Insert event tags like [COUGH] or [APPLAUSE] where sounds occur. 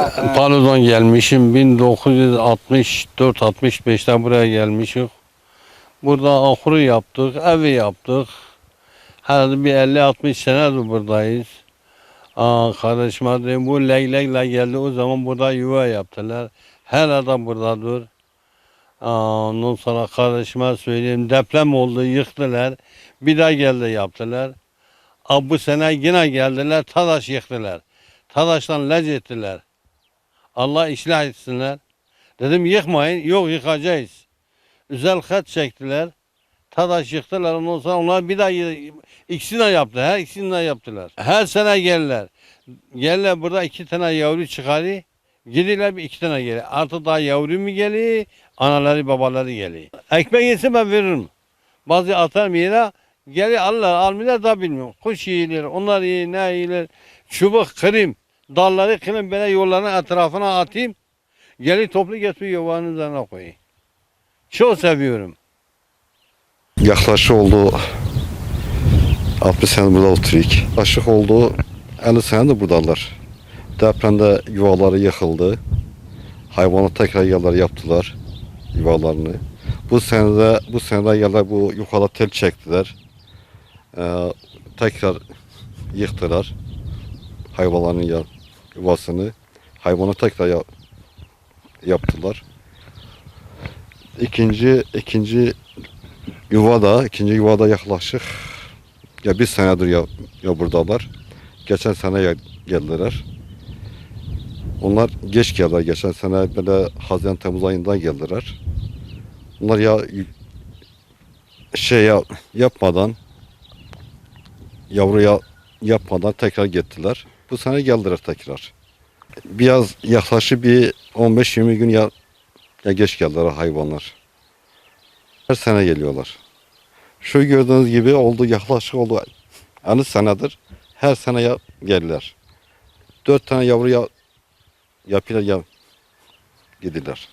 [LAUGHS] Palu'dan gelmişim. 1964-65'te buraya gelmişim. Burada ahuru yaptık, evi yaptık. Herhalde bir 50-60 senedir buradayız. Aa, kardeşime dedim bu leylekle geldi o zaman burada yuva yaptılar. Her adam buradadır. Aa, ondan sonra kardeşime söyleyeyim deprem oldu yıktılar. Bir daha geldi yaptılar. Aa, bu sene yine geldiler Tadaş yıktılar. Tadaş'tan lez ettiler. Allah ıslah etsinler. Dedim yıkmayın. Yok yıkacağız. Özel kat çektiler. Tadaş yıktılar. Ondan sonra onlar bir daha ikisini de yaptı. Her ikisini de yaptılar. Her sene gelirler. Gelirler burada iki tane yavru çıkarı. Gidiyorlar bir iki tane geliyor. Artık daha yavru mu geliyor? Anaları babaları geliyor. Ekmek yese ben veririm. Bazı atarım yere. Geliyor Allah almıyorlar da bilmiyorum. Kuş yiyorlar. Onlar yiyor ne yiyorlar. Çubuk kırayım. Dalları kırayım böyle yolların etrafına atayım. Geliyor toplu getiriyor yuvanın üzerine koyayım. Çok seviyorum. Yaklaşık oldu 60 sene burada oturuyoruz. Yaklaşık oldu 50 senedir buradalar. Depremde yuvaları yıkıldı. Hayvanat tekrar yerler yaptılar yuvalarını. Bu senede bu senede yerler bu yukarıda tel çektiler. Ee, tekrar yıktılar hayvanların ya- yuvasını. Hayvanı tekrar ya- yaptılar. İkinci ikinci Yuvada, ikinci yuvada yaklaşık ya bir senedir ya, ya buradalar. Geçen sene ya- geldiler. Onlar geç geldiler. Geçen sene böyle Haziran Temmuz ayından geldiler. Onlar ya şey ya, yapmadan yavruya yapmadan tekrar gittiler. Bu sene geldiler tekrar. Biraz yaklaşık bir 15-20 gün ya, ya geç geldiler hayvanlar. Her sene geliyorlar. Şu gördüğünüz gibi oldu yaklaşık oldu 50 senedir her sene ya, gelirler. Dört tane yavru ya, yapıyorlar ya gidiyorlar.